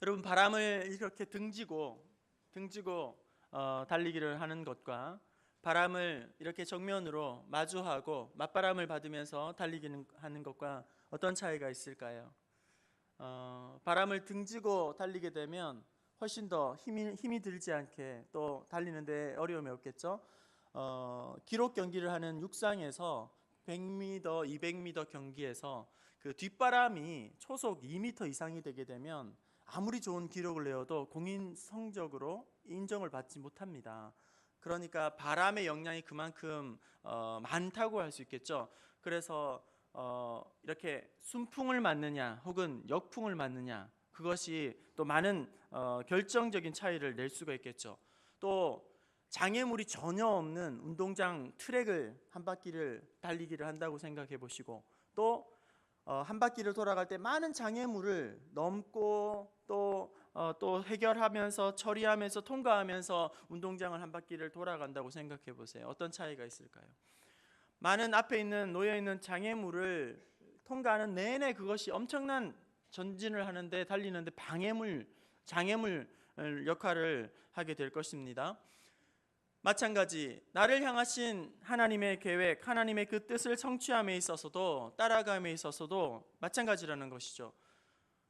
여러분 바람을 이렇게 등지고 등지고 어, 달리기를 하는 것과 바람을 이렇게 정면으로 마주하고 맞바람을 받으면서 달리기는 하는 것과 어떤 차이가 있을까요? 어, 바람을 등지고 달리게 되면 훨씬 더 힘이, 힘이 들지 않게 또 달리는데 어려움이 없겠죠. 어, 기록 경기를 하는 육상에서 100m, 200m 경기에서 그 뒷바람이 초속 2m 이상이 되게 되면 아무리 좋은 기록을 내어도 공인 성적으로 인정을 받지 못합니다. 그러니까 바람의 영향이 그만큼 어, 많다고 할 수 있겠죠. 그래서 어, 이렇게 순풍을 맞느냐 혹은 역풍을 맞느냐 그것이 또 많은 어, 결정적인 차이를 낼 수가 있겠죠. 또 장애물이 전혀 없는 운동장 트랙을 한 바퀴를 달리기를 한다고 생각해 보시고 또 어, 한 바퀴를 돌아갈 때 많은 장애물을 넘고 또, 어, 또 해결하면서 처리하면서 통과하면서 운동장을 한 바퀴를 돌아간다고 생각해 보세요. 어떤 차이가 있을까요? 많은 앞에 있는 놓여 있는 장애물을 통과하는 내내 그것이 엄청난 전진을 하는데 달리는데 방해물, 장애물 역할을 하게 될 것입니다. 마찬가지 나를 향하신 하나님의 계획, 하나님의 그 뜻을 성취함에 있어서도 따라감에 있어서도 마찬가지라는 것이죠.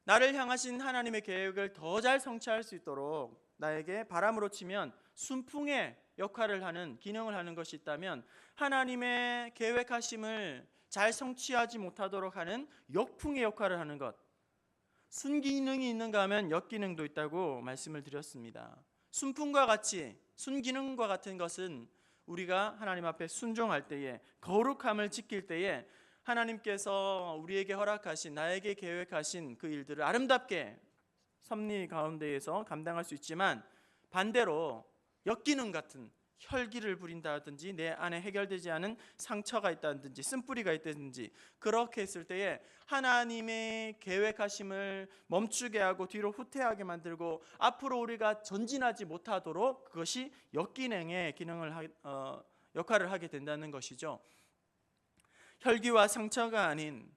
나를 향하신 하나님의 계획을 더 잘 성취할 수 있도록 나에게 바람으로 치면 순풍의 역할을 하는 기능을 하는 것이 있다면 하나님의 계획하심을 잘 성취하지 못하도록 하는 역풍의 역할을 하는 것. 순기능이 있는가 하면 역기능도 있다고 말씀을 드렸습니다. 순풍과 같이 순기능과 같은 것은 우리가 하나님 앞에 순종할 때에 거룩함을 지킬 때에 하나님께서 우리에게 허락하신 나에게 계획하신 그 일들을 아름답게 섭리 가운데에서 감당할 수 있지만 반대로 역기능 같은 혈기를 부린다든지 내 안에 해결되지 않은 상처가 있다든지 쓴뿌리가 있다든지 그렇게 했을 때에 하나님의 계획하심을 멈추게 하고 뒤로 후퇴하게 만들고 앞으로 우리가 전진하지 못하도록 그것이 역기능의 기능을 하, 어, 역할을 하게 된다는 것이죠. 혈기와 상처가 아닌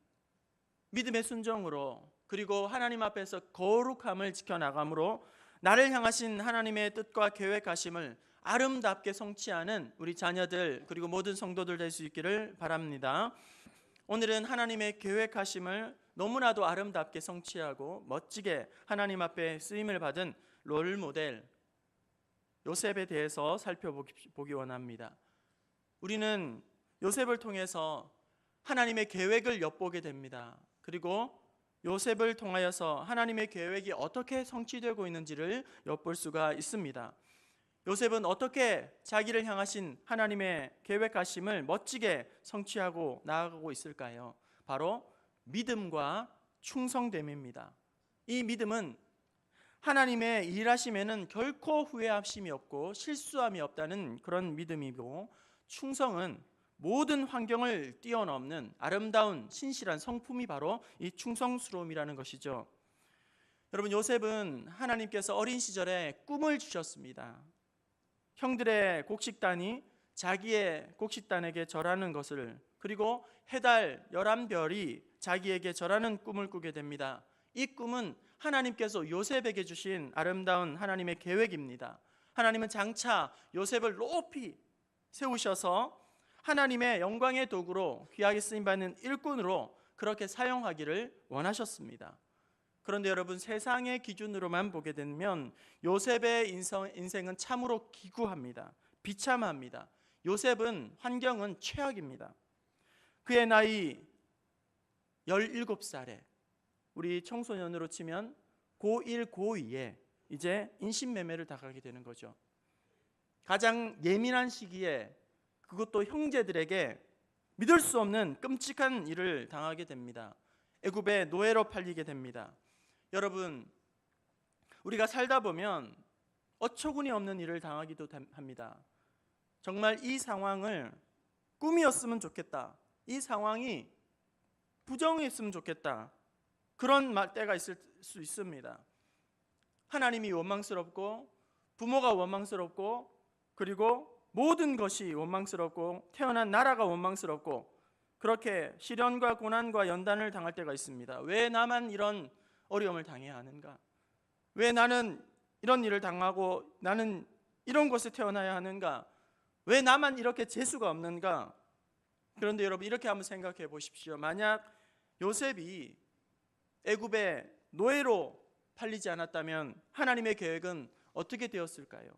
믿음의 순종으로 그리고 하나님 앞에서 거룩함을 지켜 나감으로 나를 향하신 하나님의 뜻과 계획하심을 아름답게 성취하는 우리 자녀들 그리고 모든 성도들 될 수 있기를 바랍니다. 오늘은 하나님의 계획하심을 너무나도 아름답게 성취하고 멋지게 하나님 앞에 쓰임을 받은 롤 모델 요셉에 대해서 살펴보기 원합니다. 우리는 요셉을 통해서 하나님의 계획을 엿보게 됩니다. 그리고 요셉을 통하여서 하나님의 계획이 어떻게 성취되고 있는지를 엿볼 수가 있습니다. 요셉은 어떻게 자기를 향하신 하나님의 계획하심을 멋지게 성취하고 나아가고 있을까요? 바로 믿음과 충성됨입니다. 이 믿음은 하나님의 일하심에는 결코 후회하심이 없고 실수함이 없다는 그런 믿음이고 충성은 모든 환경을 뛰어넘는 아름다운 신실한 성품이 바로 이 충성스러움이라는 것이죠. 여러분 요셉은 하나님께서 어린 시절에 꿈을 주셨습니다. 형들의 곡식단이 자기의 곡식단에게 절하는 것을 그리고 해달 열한 별이 자기에게 절하는 꿈을 꾸게 됩니다. 이 꿈은 하나님께서 요셉에게 주신 아름다운 하나님의 계획입니다. 하나님은 장차 요셉을 높이 세우셔서 하나님의 영광의 도구로 귀하게 쓰임 받는 일꾼으로 그렇게 사용하기를 원하셨습니다. 그런데 여러분 세상의 기준으로만 보게 되면 요셉의 인생 은 참으로 기구합니다. 비참합니다. 요셉은 환경은 최악입니다. 그의 나이 17살에 우리 청소년으로 치면 고1, 고2에 이제 인신매매를 당하게 되는 거죠. 가장 예민한 시기에 그것도 형제들에게 믿을 수 없는 끔찍한 일을 당하게 됩니다. 애굽의 노예로 팔리게 됩니다. 여러분, 우리가 살다 보면 어처구니 없는 일을 당하기도 합니다. 정말 이 상황을 꿈이었으면 좋겠다. 이 상황이 부정했으면 좋겠다. 그런 말 때가 있을 수 있습니다. 하나님이 원망스럽고 부모가 원망스럽고 그리고 모든 것이 원망스럽고 태어난 나라가 원망스럽고 그렇게 시련과 고난과 연단을 당할 때가 있습니다. 왜 나만 이런 어려움을 당해야 하는가? 왜 나는 이런 일을 당하고 나는 이런 곳에 태어나야 하는가? 왜 나만 이렇게 재수가 없는가? 그런데 여러분 이렇게 한번 생각해 보십시오. 만약 요셉이 애굽의 노예로 팔리지 않았다면 하나님의 계획은 어떻게 되었을까요?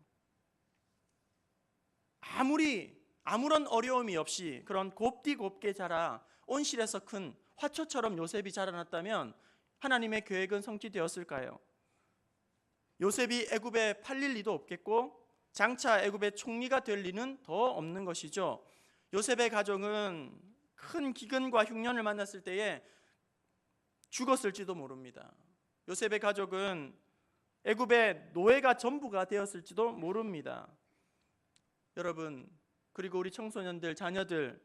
아무리 아무런 어려움이 없이 그런 곱디곱게 자라 온실에서 큰 화초처럼 요셉이 자라났다면 하나님의 계획은 성취되었을까요? 요셉이 애굽에 팔릴 리도 없겠고 장차 애굽의 총리가 될 리는 더 없는 것이죠. 요셉의 가족은 큰 기근과 흉년을 만났을 때에 죽었을지도 모릅니다. 요셉의 가족은 애굽의 노예가 전부가 되었을지도 모릅니다. 여러분, 그리고 우리 청소년들, 자녀들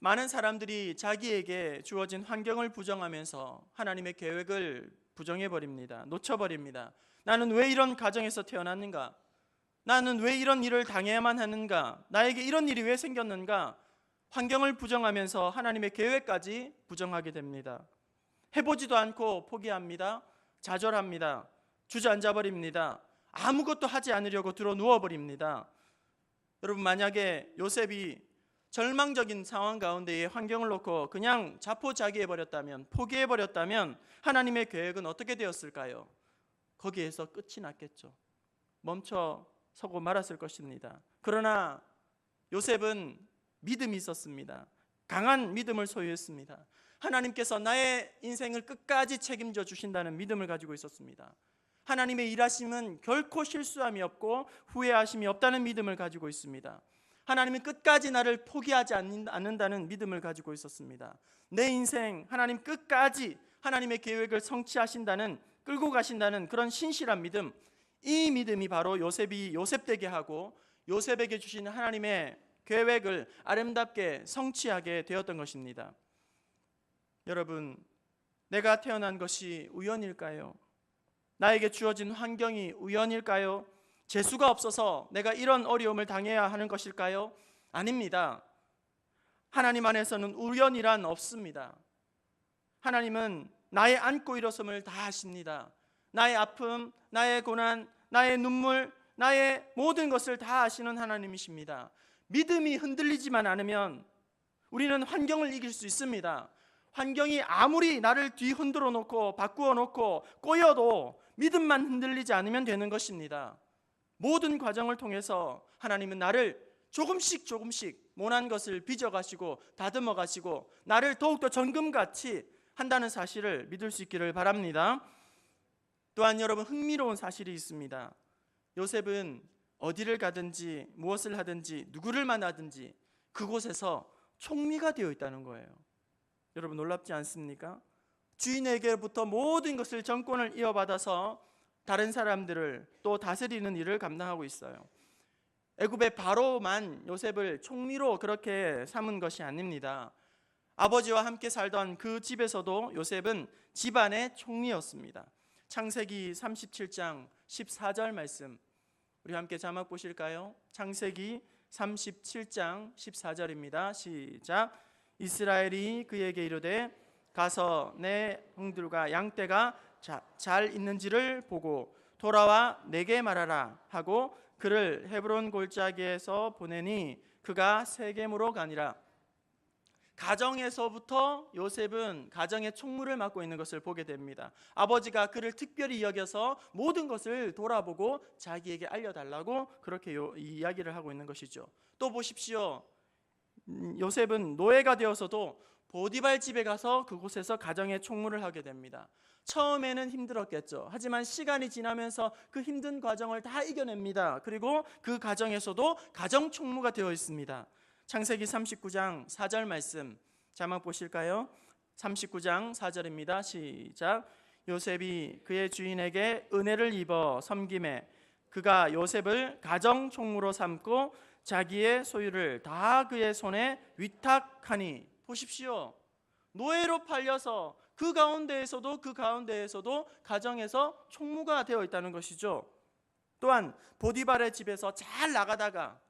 많은 사람들이 자기에게 주어진 환경을 부정하면서 하나님의 계획을 부정해 버립니다. 놓쳐 버립니다. 나는 왜 이런 가정에서 태어났는가? 나는 왜 이런 일을 당해야만 하는가? 나에게 이런 일이 왜 생겼는가? 환경을 부정하면서 하나님의 계획까지 부정하게 됩니다. 해보지도 않고 포기합니다. 좌절합니다. 주저앉아 버립니다. 아무것도 하지 않으려고 들어 누워 버립니다. 여러분 만약에 요셉이 절망적인 상황 가운데에 환경을 놓고 그냥 자포자기해 버렸다면 포기해 버렸다면 하나님의 계획은 어떻게 되었을까요? 거기에서 끝이 났겠죠. 멈춰 서고 말았을 것입니다. 그러나 요셉은 믿음이 있었습니다. 강한 믿음을 소유했습니다. 하나님께서 나의 인생을 끝까지 책임져 주신다는 믿음을 가지고 있었습니다. 하나님의 일하심은 결코 실수함이 없고 후회하심이 없다는 믿음을 가지고 있습니다. 하나님은 끝까지 나를 포기하지 않는다는 믿음을 가지고 있었습니다. 내 인생 하나님 끝까지 하나님의 계획을 성취하신다는 끌고 가신다는 그런 신실한 믿음. 이 믿음이 바로 요셉이 요셉 되게 하고 요셉에게 주신 하나님의 계획을 아름답게 성취하게 되었던 것입니다. 여러분, 내가 태어난 것이 우연일까요? 나에게 주어진 환경이 우연일까요? 재수가 없어서 내가 이런 어려움을 당해야 하는 것일까요? 아닙니다. 하나님 안에서는 우연이란 없습니다. 하나님은 나의 안고 일어섬을 다 하십니다. 나의 아픔, 나의 고난, 나의 눈물, 나의 모든 것을 다 아시는 하나님이십니다. 믿음이 흔들리지만 않으면 우리는 환경을 이길 수 있습니다. 환경이 아무리 나를 뒤흔들어 놓고 바꾸어 놓고 꼬여도 믿음만 흔들리지 않으면 되는 것입니다. 모든 과정을 통해서 하나님은 나를 조금씩 조금씩 모난 것을 빚어 가시고 다듬어 가시고 나를 더욱더 정금같이 한다는 사실을 믿을 수 있기를 바랍니다. 또한 여러분 흥미로운 사실이 있습니다. 요셉은 어디를 가든지 무엇을 하든지 누구를 만나든지 그곳에서 총리가 되어 있다는 거예요. 여러분 놀랍지 않습니까? 주인에게부터 모든 것을 정권을 이어받아서 다른 사람들을 또 다스리는 일을 감당하고 있어요. 애굽의 바로만 요셉을 총리로 그렇게 삼은 것이 아닙니다. 아버지와 함께 살던 그 집에서도 요셉은 집안의 총리였습니다. 창세기 37장 14절 말씀 우리 함께 자막 보실까요? 창세기 37장 14절입니다. 시작. 이스라엘이 그에게 이르되 가서 내 형들과 양떼가 잘 있는지를 보고 돌아와 내게 말하라 하고 그를 헤브론 골짜기에서 보내니 그가 세겜으로 가니라. 가정에서부터 요셉은 가정의 총무를 맡고 있는 것을 보게 됩니다. 아버지가 그를 특별히 여겨서 모든 것을 돌아보고 자기에게 알려달라고 그렇게 요, 이야기를 하고 있는 것이죠. 또 보십시오. 음, 요셉은 노예가 되어서도 보디발 집에 가서 그곳에서 가정의 총무를 하게 됩니다. 처음에는 힘들었겠죠. 하지만 시간이 지나면서 그 힘든 과정을 다 이겨냅니다. 그리고 그 가정에서도 가정 총무가 되어 있습니다. 창세기 39장 4절 말씀 자막 보실까요? 39장 4절입니다. 시작. 요셉이 그의 주인에게 은혜를 입어 섬김에 그가 요셉을 가정 총무로 삼고 자기의 소유를 다 그의 손에 위탁하니 보십시오. 노예로 팔려서 그 가운데에서도 그 가운데에서도 가정에서 총무가 되어 있다는 것이죠. 또한 보디발의 집에서 잘 나가다가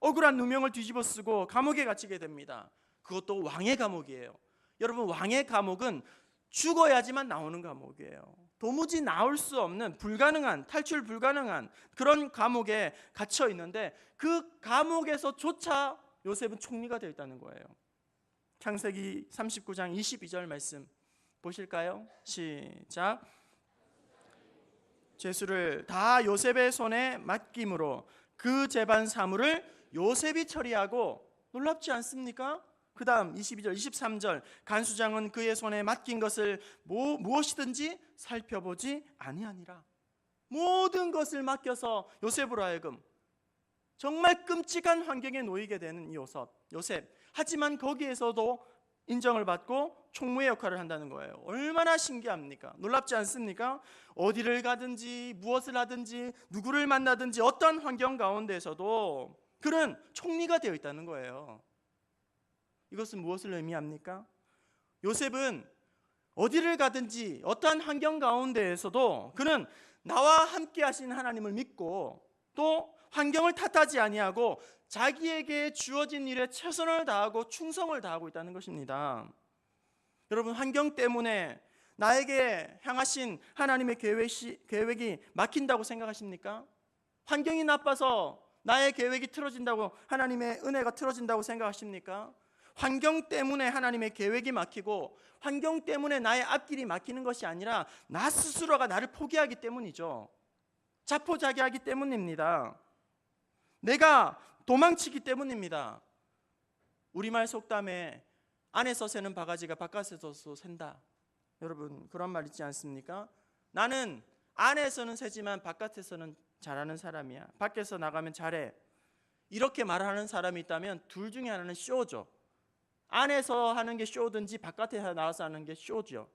억울한 누명을 뒤집어 쓰고 감옥에 갇히게 됩니다. 그것도 왕의 감옥이에요. 여러분 왕의 감옥은 죽어야지만 나오는 감옥이에요. 도무지 나올 수 없는 불가능한 탈출 불가능한 그런 감옥에 갇혀 있는데 그 감옥에서조차 요셉은 총리가 되어 있다는 거예요. 창세기 39장 22절 말씀 보실까요? 시작. 죄수를 다 요셉의 손에 맡김으로 그 재반 사물을 요셉이 처리하고 놀랍지 않습니까? 그 다음 22절, 23절 간수장은 그의 손에 맡긴 것을 뭐, 무엇이든지 살펴보지 아니하니라 모든 것을 맡겨서 요셉으로 하여금 정말 끔찍한 환경에 놓이게 되는 요셉, 요셉 하지만 거기에서도 인정을 받고 총무의 역할을 한다는 거예요 얼마나 신기합니까? 놀랍지 않습니까? 어디를 가든지 무엇을 하든지 누구를 만나든지 어떤 환경 가운데서도 그는 총리가 되어 있다는 거예요 이것은 무엇을 의미합니까? 요셉은 어디를 가든지 어떠한 환경 가운데에서도 그는 나와 함께 하신 하나님을 믿고 또 환경을 탓하지 아니하고 자기에게 주어진 일에 최선을 다하고 충성을 다하고 있다는 것입니다. 여러분 환경 때문에 나에게 향하신 하나님의 계획이, 계획이 막힌다고 생각하십니까? 환경이 나빠서 나의 계획이 틀어진다고 하나님의 은혜가 틀어진다고 생각하십니까? 환경 때문에 하나님의 계획이 막히고 환경 때문에 나의 앞길이 막히는 것이 아니라 나 스스로가 나를 포기하기 때문이죠. 자포자기하기 때문입니다. 내가 도망치기 때문입니다. 우리말 속담에 안에서 새는 바가지가 바깥에서 샌다. 여러분 그런 말 있지 않습니까? 나는 안에서는 새지만 바깥에서는 잘하는 사람이야. 밖에서 나가면 잘해. 이렇게 말하는 사람이 있다면 둘 중에 하나는 쇼죠. 안에서 하는 게 쇼든지 바깥에 나와서 하는 게 쇼죠.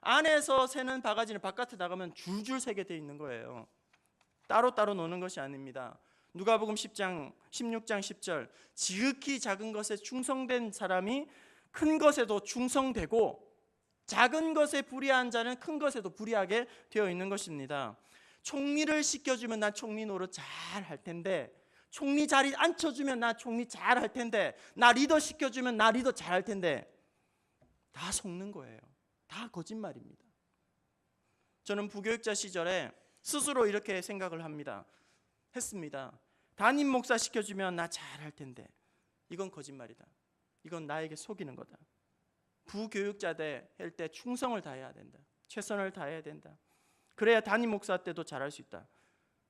안에서 새는 바가지는 바깥에 나가면 줄줄 새게 돼 있는 거예요. 따로따로 노는 것이 아닙니다. 누가복음 10장 16장 10절 지극히 작은 것에 충성된 사람이 큰 것에도 충성되고 작은 것에 불의한 자는 큰 것에도 불의하게 되어 있는 것입니다. 총리를 시켜주면 난 총리 노릇 잘 할 텐데 총리 자리 앉혀주면 나 총리 잘 할 텐데 나 리더 시켜주면 나 리더 잘 할 텐데 다 속는 거예요. 다 거짓말입니다. 저는 부교육자 시절에 스스로 이렇게 생각을 합니다. 했습니다. 담임 목사 시켜주면 나 잘할 텐데 이건 거짓말이다. 이건 나에게 속이는 거다. 부교육자 될 때 충성을 다해야 된다. 최선을 다해야 된다. 그래야 담임 목사 때도 잘할 수 있다.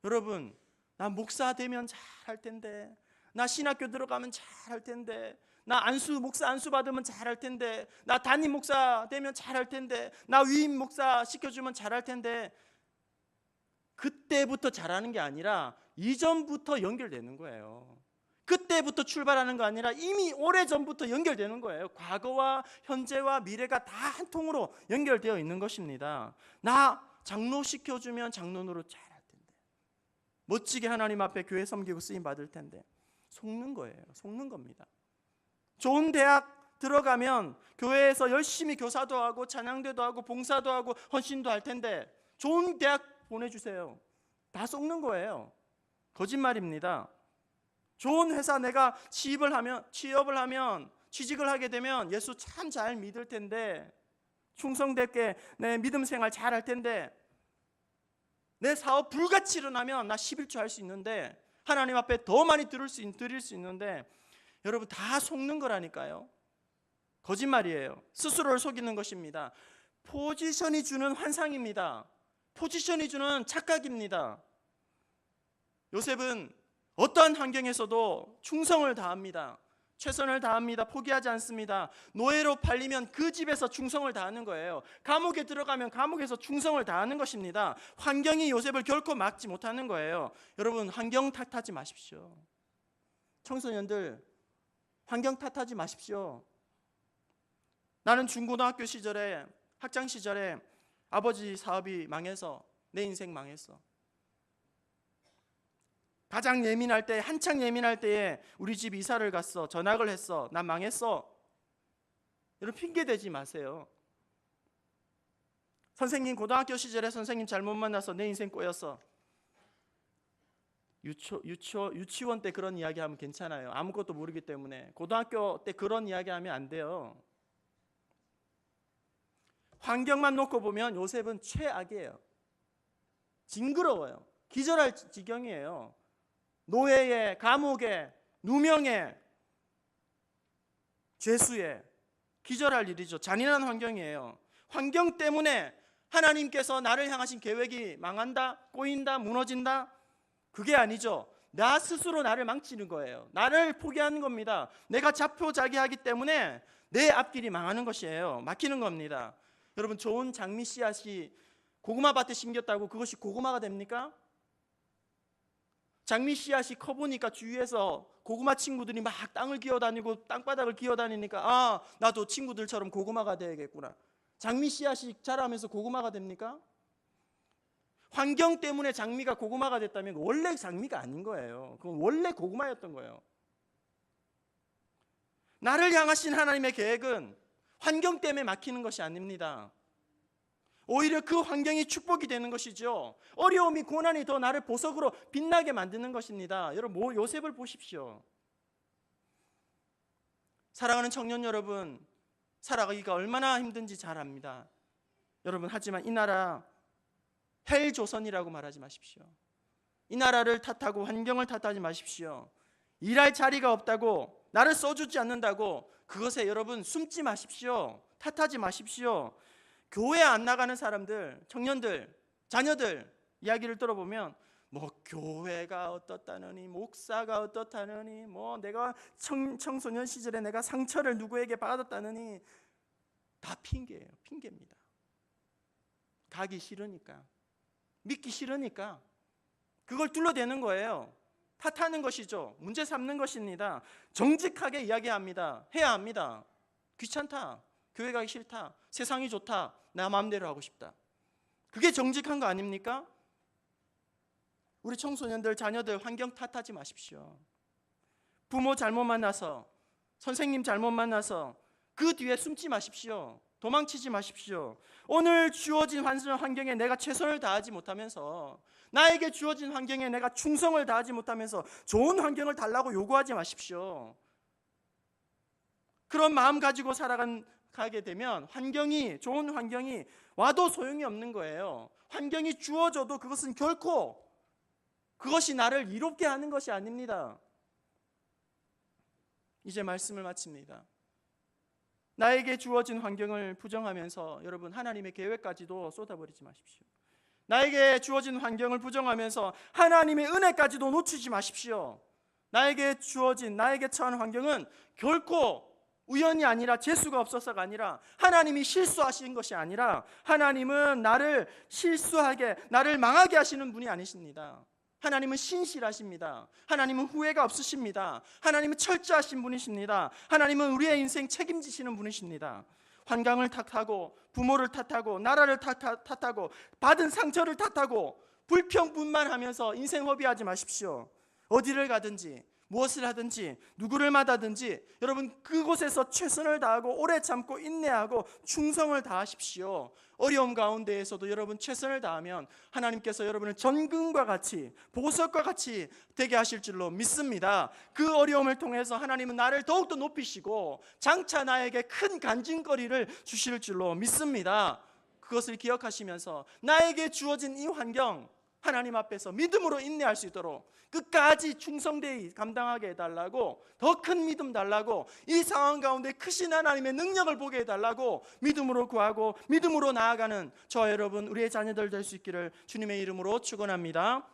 여러분 나 목사 되면 잘할 텐데 나 신학교 들어가면 잘할 텐데 나 안수 목사 안수 받으면 잘할 텐데 나 담임 목사 되면 잘할 텐데 나 위임 목사 시켜주면 잘할 텐데 그때부터 잘하는 게 아니라 이전부터 연결되는 거예요. 그때부터 출발하는 거 아니라 이미 오래 전부터 연결되는 거예요. 과거와 현재와 미래가 다 한 통으로 연결되어 있는 것입니다. 나 장로 시켜주면 장로로 잘 멋지게 하나님 앞에 교회 섬기고 쓰임 받을 텐데 속는 거예요. 속는 겁니다. 좋은 대학 들어가면 교회에서 열심히 교사도 하고 찬양대도 하고 봉사도 하고 헌신도 할 텐데 좋은 대학 보내주세요. 다 속는 거예요. 거짓말입니다. 좋은 회사 내가 취업을 하면 취업을 하면 취직을 하게 되면 예수 참 잘 믿을 텐데 충성되게 내 믿음 생활 잘 할 텐데 내 사업 불같이 일어나면 나 11조 할수 있는데 하나님 앞에 더 많이 들을 수, 드릴 수 있는데 여러분 다 속는 거라니까요. 거짓말이에요. 스스로를 속이는 것입니다. 포지션이 주는 환상입니다. 포지션이 주는 착각입니다. 요셉은 어떠한 환경에서도 충성을 다합니다. 최선을 다합니다. 포기하지 않습니다. 노예로 팔리면 그 집에서 충성을 다하는 거예요. 감옥에 들어가면 감옥에서 충성을 다하는 것입니다. 환경이 요셉을 결코 막지 못하는 거예요. 여러분 환경 탓하지 마십시오. 청소년들 환경 탓하지 마십시오. 나는 중고등학교 시절에 학창 시절에 아버지 사업이 망해서 내 인생 망했어. 가장 예민할 때 한창 예민할 때에 우리 집 이사를 갔어. 전학을 했어. 난 망했어. 여러분 핑계 대지 마세요. 선생님 고등학교 시절에 선생님 잘못 만나서 내 인생 꼬였어. 유초, 유초, 유치원 때 그런 이야기 하면 괜찮아요. 아무것도 모르기 때문에. 고등학교 때 그런 이야기 하면 안 돼요 환경만 놓고 보면 요셉은 최악이에요. 징그러워요. 기절할 지경이에요. 노예에, 감옥에, 누명에, 죄수에 기절할 일이죠. 잔인한 환경이에요. 환경 때문에 하나님께서 나를 향하신 계획이 망한다, 꼬인다, 무너진다? 그게 아니죠. 나 스스로 나를 망치는 거예요. 나를 포기하는 겁니다. 내가 자포자기하기 때문에 내 앞길이 망하는 것이에요. 막히는 겁니다. 여러분 좋은 장미 씨앗이 고구마 밭에 심겼다고 그것이 고구마가 됩니까? 장미 씨앗이 커 보니까 주위에서 고구마 친구들이 막 땅을 기어다니고 땅바닥을 기어다니니까 아 나도 친구들처럼 고구마가 돼야겠구나. 장미 씨앗이 자라면서 고구마가 됩니까? 환경 때문에 장미가 고구마가 됐다면 원래 장미가 아닌 거예요. 그건 원래 고구마였던 거예요. 나를 향하신 하나님의 계획은 환경 때문에 막히는 것이 아닙니다. 오히려 그 환경이 축복이 되는 것이죠. 어려움이 고난이 더 나를 보석으로 빛나게 만드는 것입니다. 여러분 뭐 요셉을 보십시오. 사랑하는 청년 여러분, 살아가기가 얼마나 힘든지 잘 압니다. 여러분 하지만 이 나라 헬 조선이라고 말하지 마십시오. 이 나라를 탓하고 환경을 탓하지 마십시오. 일할 자리가 없다고 나를 써주지 않는다고 그것에 여러분 숨지 마십시오. 탓하지 마십시오. 교회 안 나가는 사람들, 청년들, 자녀들 이야기를 들어보면 뭐 교회가 어떻다느니 목사가 어떻다느니 뭐 내가 청, 청소년 시절에 내가 상처를 누구에게 받았다느니 다 핑계예요. 핑계입니다. 가기 싫으니까 믿기 싫으니까 그걸 둘러대는 거예요. 탓하는 것이죠. 문제 삼는 것입니다. 정직하게 이야기합니다. 해야 합니다. 귀찮다. 교회 가기 싫다. 세상이 좋다. 나 마음대로 하고 싶다. 그게 정직한 거 아닙니까? 우리 청소년들, 자녀들 환경 탓하지 마십시오. 부모 잘못 만나서, 선생님 잘못 만나서 그 뒤에 숨지 마십시오. 도망치지 마십시오. 오늘 주어진 환경에 내가 최선을 다하지 못하면서 나에게 주어진 환경에 내가 충성을 다하지 못하면서 좋은 환경을 달라고 요구하지 마십시오. 그런 마음 가지고 살아간 가게 되면 환경이 좋은 환경이 와도 소용이 없는 거예요. 환경이 주어져도 그것은 결코 그것이 나를 이롭게 하는 것이 아닙니다. 이제 말씀을 마칩니다. 나에게 주어진 환경을 부정하면서 여러분 하나님의 계획까지도 쏟아버리지 마십시오. 나에게 주어진 환경을 부정하면서 하나님의 은혜까지도 놓치지 마십시오. 나에게 주어진 나에게 처한 환경은 결코 우연이 아니라 재수가 없어서가 아니라 하나님이 실수하신 것이 아니라 하나님은 나를 실수하게 나를 망하게 하시는 분이 아니십니다. 하나님은 신실하십니다. 하나님은 후회가 없으십니다. 하나님은 철저하신 분이십니다. 하나님은 우리의 인생 책임지시는 분이십니다. 환경을 탓하고 부모를 탓하고 나라를 탓하고 받은 상처를 탓하고 불평분만 하면서 인생 허비하지 마십시오. 어디를 가든지 무엇을 하든지 누구를 만나든지 여러분 그곳에서 최선을 다하고 오래 참고 인내하고 충성을 다하십시오. 어려움 가운데에서도 여러분 최선을 다하면 하나님께서 여러분을 전근과 같이 보석과 같이 되게 하실 줄로 믿습니다. 그 어려움을 통해서 하나님은 나를 더욱더 높이시고 장차 나에게 큰 간증거리를 주실 줄로 믿습니다. 그것을 기억하시면서 나에게 주어진 이 환경 하나님 앞에서 믿음으로 인내할 수 있도록 끝까지 충성되이 감당하게 해달라고 더 큰 믿음 달라고 이 상황 가운데 크신 하나님의 능력을 보게 해달라고 믿음으로 구하고 믿음으로 나아가는 저 여러분 우리의 자녀들 될 수 있기를 주님의 이름으로 축원합니다.